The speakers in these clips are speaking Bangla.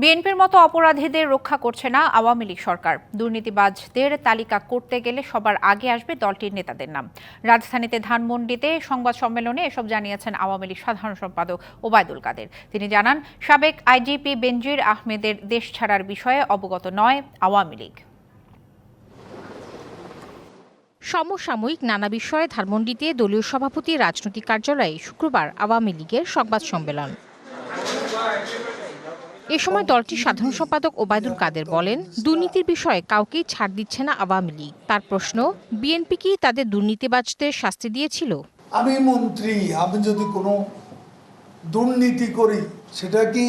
বিএনপির মতো অপরাধীদের রক্ষা করছে না আওয়ামী লীগ সরকার। দুর্নীতিবাজদের তালিকা করতে গেলে সবার আগে আসবে দলটির নেতাদের নাম। রাজধানীতে ধানমন্ডিতে সংবাদ সম্মেলনে এসব জানিয়েছেন আওয়ামী লীগ সাধারণ সম্পাদক ওবায়দুল কাদের। তিনি জানান, সাবেক আইজিপি বেনজির আহমেদের দেশ ছাড়ার বিষয়ে অবগত নয় আওয়ামী লীগ। সমসাময়িক নানা বিষয়ে ধানমন্ডিতে দলীয় সভাপতি রাজনৈতিক কার্যালয়ে শুক্রবার আওয়ামী লীগের সংবাদ সম্মেলন। এ সময় দলটির সাধারণ সম্পাদক ওবায়দুল কাদের বলেন, দুর্নীতির বিষয়ে কাউকেই ছাড় দিচ্ছে না আওয়ামী লীগ। তার প্রশ্ন, বিএনপি কি তাদের দুর্নীতিবাজদের শাস্তি দিয়েছিল? আমি মন্ত্রী, আমি যদি কোনো দুর্নীতি করি, সেটা কি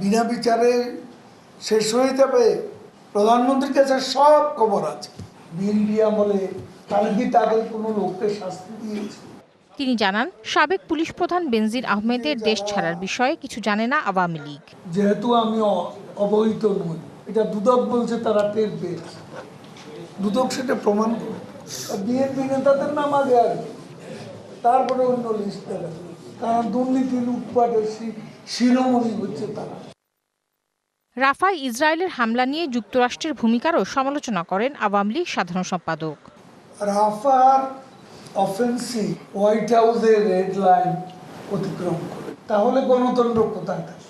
বিনা বিচারে শেষ হয়ে যাবে? প্রধানমন্ত্রীর কাছে সব খবর আছে। বিএনপি আমলে তাহলে কি তাদের কোনো লোককে শাস্তি দিয়েছে? তিনি জানান সাবেক পুলিশ প্রধান বেনজির আহমেদের দেশ ছাড়ার বিষয়ে কিছু জানে না আওয়ামী লীগ। যেহেতু আমি অবহিত নই এটা দুদক বলছে তারা টের পেয়েছে। দুদক সেটা প্রমাণ করে। বিএনপি নেতাদের নাম আগে আসবে তারপরে অন্য লিস্ট দেবে কারণ দুর্নীতি লুটপাটের শিরোমণি হচ্ছে তারা। রাফায় ইসরায়েলের হামলা নিয়ে যুক্তরাষ্ট্রের ভূমিকারও সমালোচনা করেন আওয়ামী লীগ সাধারণ সম্পাদক। রাফার অফেন্সিভ হোয়াইট হাউসের রেড লাইন অতিক্রম করে। তাহলে গণতন্ত্র কোথায় থাকে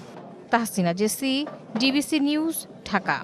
Tahsina, Jessy, DBC news, Dhaka.